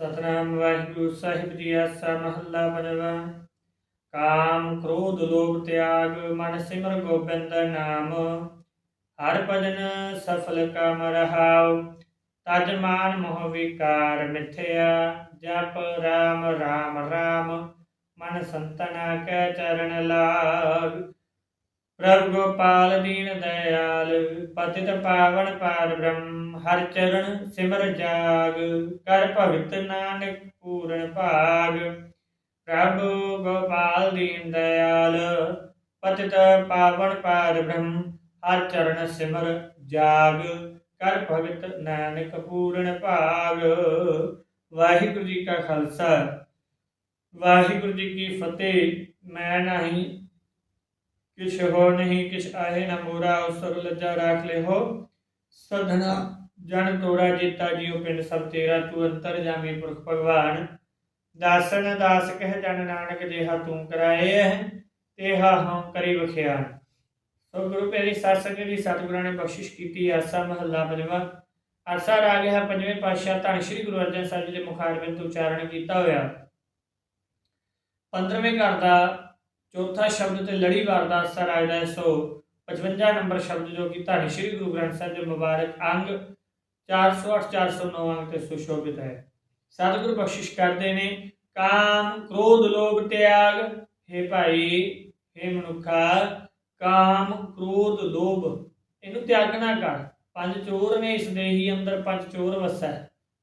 ਸਤਨਾਮ ਵਾਹਿਗੁਰੂ, ਸਾਹਿਬ ਜੀ ਆਸਾ ਮਹੱਲਾ ਪੰਜਵਾ ਕਾਮ ਕ੍ਰੋਧ ਲੋਭ ਤਿਆਗ, ਮਨ ਸਿਮਰ ਗੋਬਿੰਦ ਨਾਮ। ਹਰ ਭਜਨ ਸਫਲ ਕਾਮ ਰਹਾਉ, ਤਜ ਮਾਨ ਮੋਹ ਵਿਕਾਰ ਮਿਥਿਆ। ਜਪ ਰਾਮ ਰਾਮ ਰਾਮ, ਮਨ ਸੰਤਨਾ ਕੈ ਚਰਨ ਲਾਗ। ਪ੍ਰਭ ਗੋਪਾਲ ਦੀਨ ਦਇਆਲ, ਪਤਿਤ ਪਾਵਨ ਪਾਰ ਬ੍ਰਹਮ, ਹਰ ਚਰਨ ਸਿਮਰ ਜਾਗ, ਕਰ ਭਗਤ ਨਾਨਕ ਪੂਰਨ ਭਾਗ। ਪ੍ਰਭ ਗੋਪਾਲ ਦੀਨ ਦਇਆਲ, ਪਤਿਤ ਪਾਵਨ ਪਾਰ ਬ੍ਰਹਮ, ਹਰ ਚਰਨ ਸਿਮਰ ਜਾਗ, ਕਰ ਭਗਤ ਨਾਨਕ ਪੂਰਨ ਭਾਗ। ਵਾਹਿਗੁਰੂ ਜੀ ਕਾ ਖਾਲਸਾ, ਵਾਹਿਗੁਰੂ ਜੀ ਕੀ ਫਤਿਹ, ਮੈਂ ਨਹੀਂ ਕਿਛ ਹੋ ਨਹੀਂ, ਕਿਛ ਆਏ ਨਾ ਮੋਰਾ ਉਸਰ ਲੱਜਾ ਰਾਖ ਲੈ ਹੋ ਸਧਨਾ, ਜਨ ਤੋੜਾ ਜੀਤਾ ਜੀਉ ਪਿੰਡ ਸਭ ਤੇਰਾ, ਤੂੰ ਅੰਤਰ ਜਾਮੀ ਪੁਰਖ ਭਗਵਾਨ। ਦਾਸਨ ਦਾਸ ਕਹਿ ਜਨ ਨਾਨਕ ਜਿਹਾ ਤੂੰ ਕਰਾਏ ਹੈ ਤੇਹਾ ਹਉ ਕਰੀ ਵਖਿਆ ਸੋ ਗੁਰੂ ਪਿਆਰੀ ਸਾਧ ਦੀ ਸਤਿਗੁਰਾਂ ਨੇ ਬਖਸ਼ਿਸ਼ ਕੀਤੀ, ਆਸਾ ਮਹੱਲਾ ਪੰਜਵਾਂ। ਅਰਸਾ ਰਾਗ ਹੈ ਪੰਜਵੇਂ ਪਾਤਸ਼ਾਹ, ਧੰਨ ਸ਼੍ਰੀ ਗੁਰੂ ਅਰਜਨ ਸਾਹਿਬ ਜੀ ਦੇ ਮੁਖਾਰਬਿੰਦ ਤੋਂ ਉਚਾਰਨ ਕੀਤਾ ਹੋਇਆ। 15ਵੇਂ ਘਰ ਦਾ ਚੌਥਾ ਸ਼ਬਦ ਤੇ ਲੜੀਵਾਰ ਦਾ ਅਸਰ ਆਇਦਾ 155 ਨੰਬਰ ਸ਼ਬਦ ਜੋ ਕਿ ਧੰਨ ਸ਼੍ਰੀ ਗੁਰੂ ਗ੍ਰੰਥ ਸਾਹਿਬ ਦੇ ਮੁਬਾਰਕ ਅੰਗ 408 409 ਅੰਗ ਤੇ ਸੁਸ਼ੋਭਿਤ ਹੈ। ਸਤਿਗੁਰੂ ਬਖਸ਼ਿਸ਼ ਕਰਦੇ ਨੇ। ਕਾਮ ਕ੍ਰੋਧ ਲੋਭ ਤਿਆਗ। ਹੈ ਭਾਈ, ਹੈ ਮਨੁੱਖਾ, ਕਾਮ ਕ੍ਰੋਧ ਲੋਭ। ਇਹਨੂੰ ਤਿਆਗਣਾ ਕਰ। ਪੰਜ ਚੋਰ ਨੇ ਇਸ ਦੇਹੀ ਅੰਦਰ ਪੰਜ ਚੋਰ ਵਸੈ।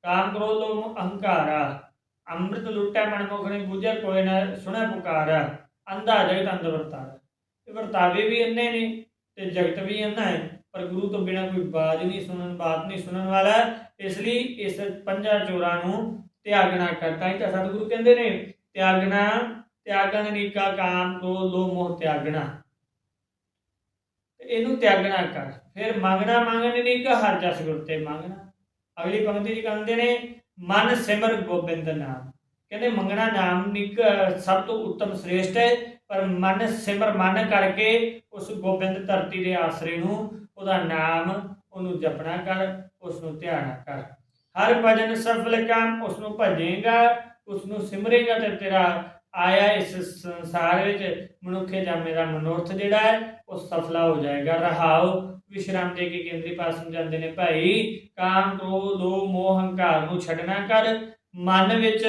ਕਾਮ ਕ੍ਰੋਧ ਲੋਭ ਅਹੰਕਾਰਾ। ਅੰਮ੍ਰਿਤ ਲੁੱਟੈ ਮਨਮੁਖ ਨੇ, ਬੁਝੈ ਕੋਈ ਨਾ ਸੁਣੈ ਪੁਕਾਰਾ। ਅੰਧਾ ਜਗਤ ਅੰਧ ਵਰਤਾਰਾ। ਇਹ ਵਰਤਾਵੇ ਵੀ ਅੰਨੇ ਨੇ ਤੇ ਜਗਤ ਵੀ ਅੰਨਾ ਹੈ, ਪਰ ਗੁਰੂ ਤੋਂ ਬਿਨਾ ਕੋਈ ਬਾਤ ਨਹੀਂ ਸੁਣਨ, ਬਾਤ ਨਹੀਂ ਸੁਣਨ ਵਾਲਾ ਇਸ ਲਈ ਇਸ ਪੰਜਾਂ ਚੋਰਾਂ ਨੂੰ ਤਿਆਗਣਾ ਕਰ ਤਾਂ ਤਾਂ ਸਤਿਗੁਰੂ ਕਹਿੰਦੇ ਨੇ, ਤਿਆਗਣਾ, ਤਿਆਗਣ ਨੀਕਾ ਕਾਮ ਕ੍ਰੋਧ ਲੋਭ ਮੋਹ ਤਿਆਗਣਾ। ਇਹਨੂੰ ਤਿਆਗਣਾ ਕਰ। ਫਿਰ ਮੰਗਣਾ, ਮੰਗਣ ਨੀਕਾ, ਹਰ ਜਸ ਗੁਰ ਤੇ ਮੰਗਣਾ। ਅਗਲੀ ਪੰਕਤੀ ਜੀ ਕਹਿੰਦੇ ਨੇ, ਮਨ ਸਿਮਰ ਗੋਬਿੰਦ ਨਾਮ। ਕਹਿੰਦੇ ਮੰਗਣਾ ਨਾਮ ਨਿਕ ਸਭ ਤੋਂ ਉੱਤਮ ਸ੍ਰੇਸ਼ਟ ਹੈ, ਪਰ ਮਨ ਸਿਮਰ ਮਨ ਕਰਕੇ ਉਸ ਗੋਬਿੰਦ ਧਰਤੀ ਦੇ ਆਸਰੇ ਨੂੰ ਉਹਦਾ ਨਾਮ ਉਹਨੂੰ ਜਪਣਾ ਕਰ ਉਸ ਨੂੰ ਧਿਆਨਾ ਕਰ। ਹਰ ਭਜਨ ਸਫਲ ਕੰਮ ਉਸ ਨੂੰ ਭਜੇਗਾ ਉਸ ਨੂੰ ਸਿਮਰੇਗਾ ਤੇ ਤੇਰਾ ਆਇਆ ਇਸ ਸੰਸਾਰ ਵਿੱਚ, ਮਨੁੱਖੇ ਜਾਮੇ ਦਾ ਮਨੋਰਥ ਜਿਹੜਾ ਹੈ, ਉਹ ਸਫਲਾ ਹੋ ਜਾਏਗਾ। ਰਹਾਉ, ਵਿਸ਼ਰਾਮ ਦੇ ਕੇ ਕੇਂਦਰੀ ਪਾਸ ਸਮਝਾਉਂਦੇ ਨੇ, ਭਾਈ, ਕਾਮ, ਕ੍ਰੋਧ, ਲੋਭ, ਮੋਹ, ਹੰਕਾਰ ਨੂੰ ਛੱਡਣਾ ਕਰ, ਮਨ ਵਿੱਚ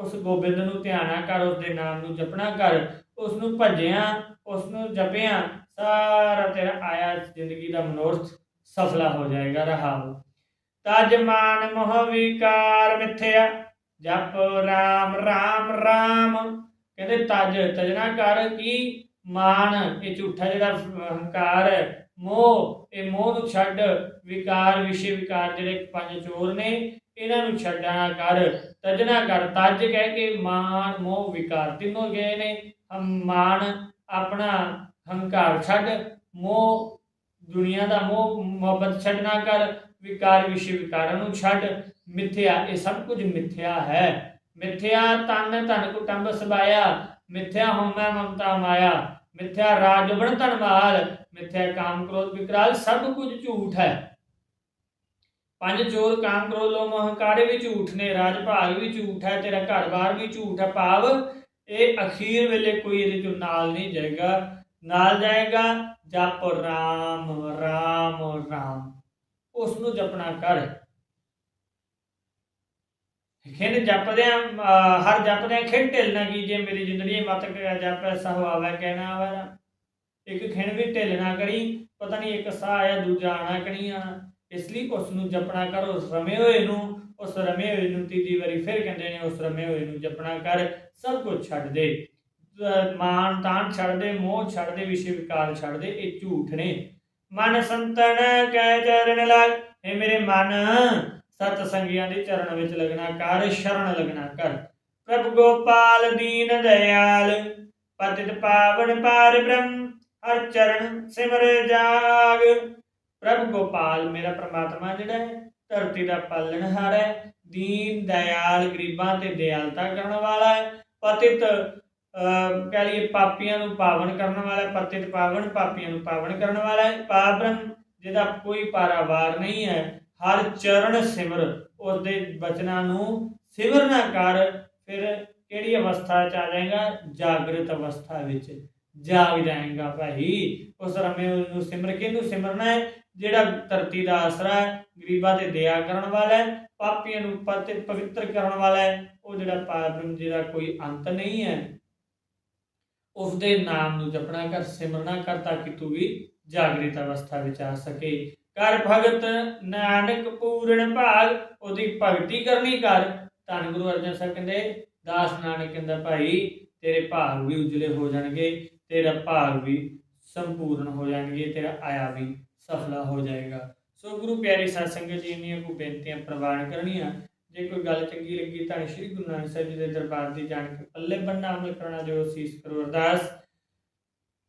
ਉਸ ਗੋਬਿੰਦ ਨੂੰ ਧਿਆਨਾ ਕਰ ਉਸ ਦੇ ਨਾਮ ਨੂੰ ਜਪਣਾ ਕਰ ਉਸ ਨੂੰ ਭਜਿਆ ਉਸ ਨੂੰ ਜਪਿਆ, ਸਾਰਾ ਤੇਰਾ ਆਇਆ ਜ਼ਿੰਦਗੀ ਦਾ ਮਨੋਰਥ ਸਫਲਾ ਹੋ ਜਾਏਗਾ ਰਹਾਉ। ਤਜ ਮਾਨ ਮੋਹ ਵਿਕਾਰ ਮਿਥਿਆ, ਜਪ ਰਾਮ ਰਾਮ ਰਾਮ। ਕਹਿੰਦੇ ਤਜ ਤਜਨਾ ਕਰ ਕੀ? ਮਾਨ ਇਹ ਝੂਠਾ ਜਿਹੜਾ ਹੰਕਾਰ ਹੈ, ਮੋਹ, ਇਹ ਮੋਹ ਨੂੰ ਛੱਡ, ਵਿਕਾਰ, ਵਿਸ਼ੇ ਵਿਕਾਰ ਜਿਹੜੇ ਪੰਜ ਚੋਰ ਨੇ ਇਹਨਾਂ ਨੂੰ ਛੱਡਣਾ ਕਰ ਤਜਣਾ ਕਰ ਤਜ ਕਹਿ ਕੇ ਮਾਨ ਮੋਹ ਵਿਕਾਰ ਤਿੰਨੋਂ ਗਏ ਨੇ। ਮਾਨ ਆਪਣਾ ਹੰਕਾਰ ਛੱਡ, ਮੋਹ ਦੁਨੀਆ ਦਾ ਮੋਹ, ਮੁਹੱਬਤ ਛੱਡਣਾ ਕਰ ਵਿਕਾਰ ਵਿਸ਼ੇ ਵਿਕਾਰਾਂ ਨੂੰ ਛੱਡ। ਮਿੱਥਿਆ, ਇਹ ਸਭ ਕੁਝ ਮਿੱਥਿਆ ਹੈ। ਮਿੱਥਿਆ ਤਨ ਧਨ ਕੁਟੰਬ ਸਬਾਇਆ। ਮਿੱਥਿਆ ਹਉਮੈ ਮਮਤਾ ਮਾਇਆ। ਮਿੱਥਿਆ ਰਾਜ ਬਣ ਧਨਵਾਲ। ਮਿੱਥਿਆ ਕਾਮ ਕ੍ਰੋਧ ਵਿਕਰਾਲ। ਸਭ ਕੁਝ ਝੂਠ ਹੈ। ਪੰਜ ਚੋਰ ਕਾਮ ਕ੍ਰੋਧ ਲੋਭ ਮੋਹ ਵੀ ਝੂਠ ਨੇ? ਰਾਜ ਭਾਗ ਵੀ ਝੂਠ ਹੈ, ਤੇਰਾ ਘਰ-ਬਾਰ ਵੀ ਝੂਠ ਹੈ। ਭਾਵ ਇਹ ਅਖੀਰ ਵੇਲੇ ਕੋਈ ਇਹਦੇ ਚੋਂ ਨਾਲ ਨਹੀਂ ਜਾਏਗਾ। ਨਾਲ ਜਾਏਗਾ ਜਪ ਰਾਮ ਰਾਮ ਰਾਮ। ਉਸ ਨੂੰ ਜਪਣਾ ਕਰ ਖਿੰਡ ਜਪਦਿਆਂ ਹਰ ਜਪਦਿਆਂ ਖਿੰਡ ਢਿੱਲ ਨਾ ਕੀਜੇ ਮੇਰੀ ਜਿੰਦੜੀ ਮਤ ਕਿਆ ਜਪੈ ਸਹੁ ਆਵੈ, ਕਹਿਣਾ ਆਵੈ ਇੱਕ ਖਿੰਡ ਵੀ ਢਿੱਲ ਨਾ ਕਰੀ, ਪਤਾ ਨਹੀਂ ਇੱਕ ਸਾਹ ਆਇਆ, ਦੂਜਾ ਆਣਾ ਕਿ ਨਹੀਂ ਆਣਾ ਇਸ ਲਈ ਉਸ ਨੂੰ ਜਪਣਾ ਕਰ, ਉਸ ਰਮੇ ਹੋਏ ਨੂੰ, ਉਸ ਰਮੇ ਹੋਏ ਨੂੰ ਤੀਜੀ ਵਾਰੀ ਫਿਰ ਕਹਿੰਦੇ ਨੇ, ਉਸ ਰਮੇ ਹੋਏ ਨੂੰ ਜਪਣਾ ਕਰ, ਸਭ ਕੁਝ ਛੱਡ ਦੇ। ਮਾਨ ਤਾਨ ਛੱਡ ਦੇ, ਮੋਹ ਛੱਡ ਦੇ, ਵਿਸ਼ੇ ਵਿਕਾਰ ਛੱਡ ਦੇ, ਇਹ ਝੂਠ ਨੇ। ਮਨ ਸੰਤਨ ਕੈ ਚਰਨ ਲਗ ਇਹ ਮੇਰੇ ਮਨ, ਸਤ ਸੰਗੀਆਂ ਦੇ ਚਰਨ ਵਿੱਚ ਲੱਗਣਾ ਕਰ, ਸ਼ਰਨ ਲੱਗਣਾ ਕਰ। ਪ੍ਰਭ ਗੋਪਾਲ ਦੀਨ ਦਇਆਲ, ਪਤਿਤ ਪਾਵਨ ਪਾਰ ਬ੍ਰਹਮ, ਹਰ ਚਰਨ ਸਿਮਰ ਜਾਗ। ਪ੍ਰਭ ਗੋਪਾਲ, ਮੇਰਾ ਪ੍ਰਮਾਤਮਾ ਜਿਹੜਾ ਹੈ, ਧਰਤੀ ਦਾ ਪਾਲਣਹਾਰ ਹੈ, ਦੀਨ, ਦਇਆਲ, ਗਰੀਬਾਂ ਤੇ ਦਿਆਲਤਾ ਕਰਨ ਵਾਲਾ ਹੈ, ਪਤਿਤ, ਅਹ, ਕਹਿ ਲਈਏ ਪਾਪੀਆਂ ਨੂੰ ਪਾਵਨ ਕਰਨ ਵਾਲਾ ਹੈ, ਪਤਿਤ ਪਾਵਨ ਪਾਪੀਆਂ ਨੂੰ ਪਾਵਨ ਕਰਨ ਵਾਲਾ ਹੈ ਪਾਬ੍ਰਹਮ ਜਿਹਦਾ ਕੋਈ ਪਾਰਾਵਾਰ ਨਹੀਂ ਹੈ, ਹਰ ਚਰਨ ਸਿਮਰ ਉਸ ਦੇ ਬਚਨਾਂ ਨੂੰ ਸਿਮਰਨਾ ਕਰ, ਫਿਰ ਕਿਹੜੀ ਅਵਸਥਾ ਚ ਆ ਜਾਏਗਾ? ਜਾਗਰਤ ਅਵਸਥਾ ਵਿੱਚ ਜਾਗ ਜਾਏਗਾ ਭਾਈ। ਉਸ ਰਮੇ ਨੂੰ ਸਿਮਰ ਕੇ ਨੂੰ ਸਿਮਰਨਾ ਹੈ? ਜਿਹੜਾ ਧਰਤੀ ਦਾ ਆਸਰਾ ਹੈ, ਗਰੀਬਾਂ ਤੇ ਦਇਆ ਕਰਨ ਵਾਲਾ ਹੈ, ਪਾਪੀਆਂ ਨੂੰ ਪਤ ਪਵਿੱਤਰ ਕਰਨ ਵਾਲਾ ਹੈ, ਉਹ ਜਿਹੜਾ ਪਾਪਨ ਜਿਹਦਾ ਕੋਈ ਅੰਤ ਨਹੀਂ ਹੈ। ਉਸ ਦੇ ਨਾਮ ਨੂੰ ਜਪਣਾ ਕਰ, ਸਿਮਰਨਾ ਕਰ, ਤਾਂ ਕਿ ਤੂੰ ਵੀ ਜਾਗਰਿਤ ਅਵਸਥਾ ਵਿੱਚ ਆ ਸਕੇ। ਕਰ ਭਗਤ ਨਾਨਕ ਪੂਰਨ ਭਾਗ, ਉਹਦੀ ਭਗਤੀ ਕਰਨੀ ਕਰ। ਧੰਨ ਗੁਰੂ ਅਰਜਨ ਸਾਹਿਬ ਕਹਿੰਦੇ, ਦਾਸ ਨਾਨਕ ਕਹਿੰਦਾ, ਭਾਈ, ਤੇਰੇ ਭਾਗ ਵੀ ਉਜਲੇ ਹੋ ਜਾਣਗੇ, ਤੇਰਾ ਭਾਗ ਵੀ ਸੰਪੂਰਨ ਹੋ ਜਾਣਗੇ, ਤੇਰਾ ਆਇਆ ਵੀ ਸਫਲਾ ਹੋ ਜਾਏਗਾ। ਸੋ ਗੁਰੂ ਪਿਆਰੇ ਸਾਧ ਸੰਗਤ ਜੀ ਨੇ ਕੋ ਬੇਨਤੀਆਂ ਪ੍ਰਵਾਨ ਕਰਨੀਆਂ। ਜੇ ਕੋਈ ਗੱਲ ਚੰਗੀ ਲੱਗੀ ਤਾਂ ਸ੍ਰੀ ਗੁਰੂ ਨਾਨਕ ਸਾਹਿਬ ਜੀ ਦੇ ਦਰਬਾਰ ਦੀ ਜਾਣ ਕੇ ਪੱਲੇ ਬੰਨਾ ਅਮਲ ਕਰਨਾ ਜੋ ਅਸੀਸ ਕਰੋ ਅਰਦਾਸ।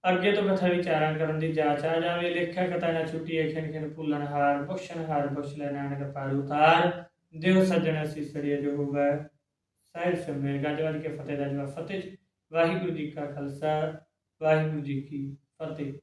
ਅੱਗੇ ਤੋਂ ਕਥਾ ਵਿਚਾਰਾਂ ਕਰਨ ਦੀ ਜਾਚ ਆ ਜਾਵੇ। ਲੇਖਾ ਕਥਾ ਨਾ ਛੁੱਟੀ ਖਿਣ ਖਿਣ ਫੁੱਲਣ ਹਾਰ ਬਖਸ਼ਣ ਹਾਰ ਬਖਸ਼ ਲੈ ਨਾਨਕ ਪਾਰ ਉਤਾਰ ਦਿਓ ਸੱਜਣ ਅਸੀਸੜੀਏ ਜੋ ਹੋਗਾ ਸਾਹਿਬ ਸਮੇਂ ਗੱਜ ਕੇ ਫਤਿਹ ਦਾ ਜਵਾਬ। ਫਤਿਹ ਵਾਹਿਗੁਰੂ ਜੀ ਕਾ ਖਾਲਸਾ, ਵਾਹਿਗੁਰੂ ਜੀ ਕੀ ਫਤਿਹ।